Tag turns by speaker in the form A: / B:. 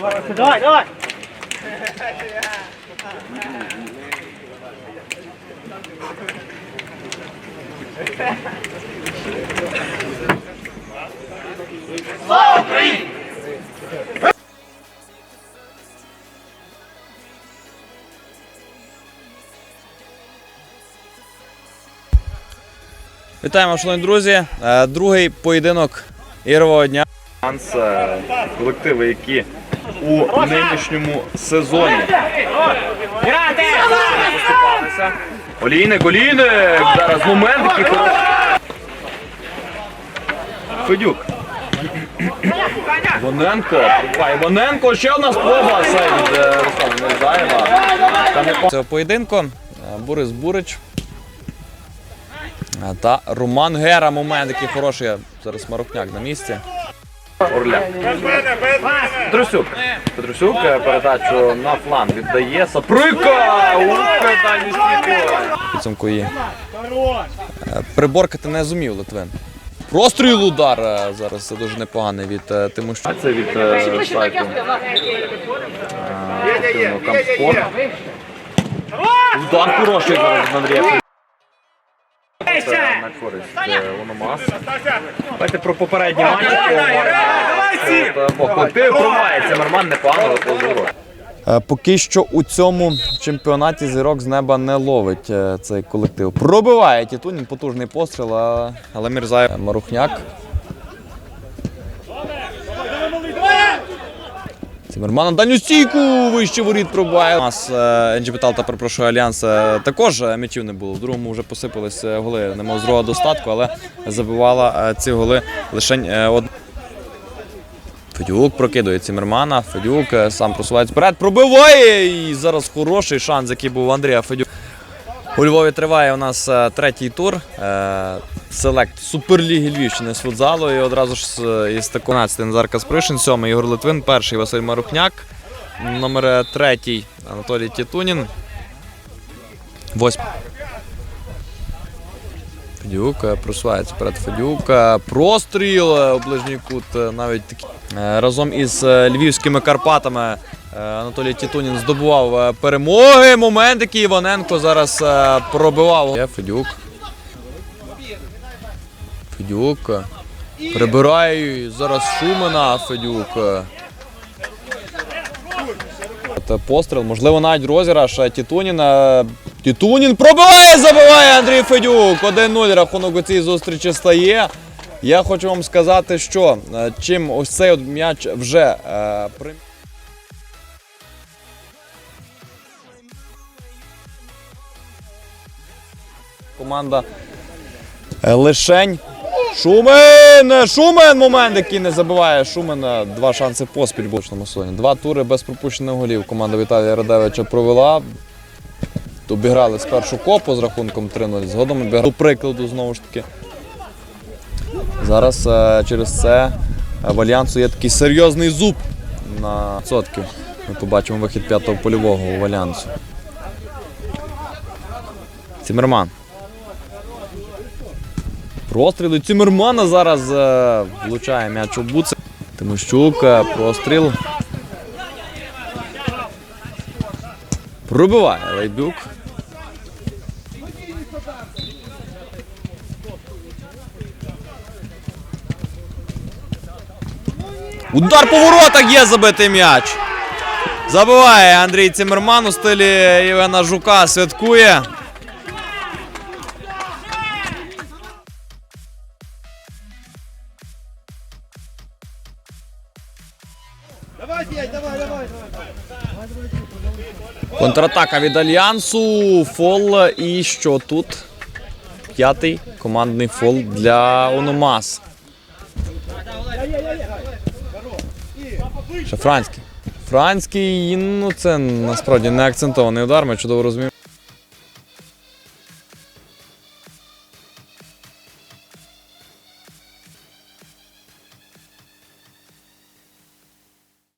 A: Давай, давай.
B: Вітаємо, шановні друзі. Е, Другий поєдинок ігрового дня.
C: Шанс е, колективи, які у нинішньому сезоні. Олійник, Олійник! Зараз момент, який хороший. Федюк. Іваненко. пробиває. Іваненко, ще одна спроба. Це від е, Руслана Незаєва.
B: Цього поєдинку е, Борис Бурич е, та Роман Гера. Момент, який хороший. Зараз Марокняк на місці.
C: Орля. Петрусюк. Петрусюк е, передачу на фланг віддає. Саприка!
B: Підсумку її. Е, Приборкати не зумів Литвин. Простріл удар е, зараз це дуже непоганий від Тимощука.
C: Це від сайту Камспорт. Удар хороший зараз Андрія. Це на користь е, Давайте про попередні матчі. От, Бо колектив промається, Норман непогано позору.
B: Поки що у цьому чемпіонаті зірок з неба не ловить е, цей колектив. Пробиває Тітунін, потужний постріл, але Мірзаєв Марухняк. Цимерман на дальню стійку вище воріт пробиває. У нас Енджіпетал та перепрошую Альянс е, також е, м'ячів не було. В другому вже посипались е, голи. Не мав достатку, але забивала е, ці голи лише одна. Федюк прокидує Цімермана. Федюк е, сам просувається вперед. Пробиває! І зараз хороший шанс, який був Андрія Федюк. У Львові триває у нас е, третій тур. Е, Селект Суперліги Львівщини з футзалу. І одразу ж з- із 15 Назар Каспришин, сьомий Ігор Литвин, перший Василь Марухняк, номер е, третій Анатолій Тітунін. Восьмий. Федюк е, просувається перед Федюк. е, Простріл е, у ближній кут. е, Навіть такі. Е, Разом із е, львівськими Карпатами е, Анатолій Тітунін здобував е, перемоги. Момент, який Іваненко зараз е, пробивав. Є Федюк. Федюк. е, Прибирає зараз Шумена Федюк. е. Це постріл, можливо, навіть розіграш е, Тітуніна. Тітунін пробиває, забиває Андрій Федюк. 1-0 рахунок у цій зустрічі стає. Я хочу вам сказати, що е, чим ось цей от м'яч вже е, при... команда е, Лишень. Шумен! Шумен! Момент, який не забиває. Шумен е, два шанси поспіль в бочному соні. Два тури без пропущених голів. Команда Віталія Радевича провела. Обіграли спершу копу з рахунком 3-0. Згодом обіграли до прикладу знову ж таки. Зараз е, через це в Альянсу є такий серйозний зуб на відсотків. Ми побачимо вихід п'ятого польового у Альянсу. Цімерман. Простріли Цімермана зараз е, влучає м'яч у буце. Тимощук, простріл. Пробиває Лейбюк. Удар по воротах є забитий м'яч. Забиває Андрій Цимерман у стилі Євгена Жука. Святкує. Контратака від Альянсу. Фол. І що тут? П'ятий командний фол для Ономас. Шафранський. Франський, ну це насправді не акцентований удар, ми чудово розуміємо.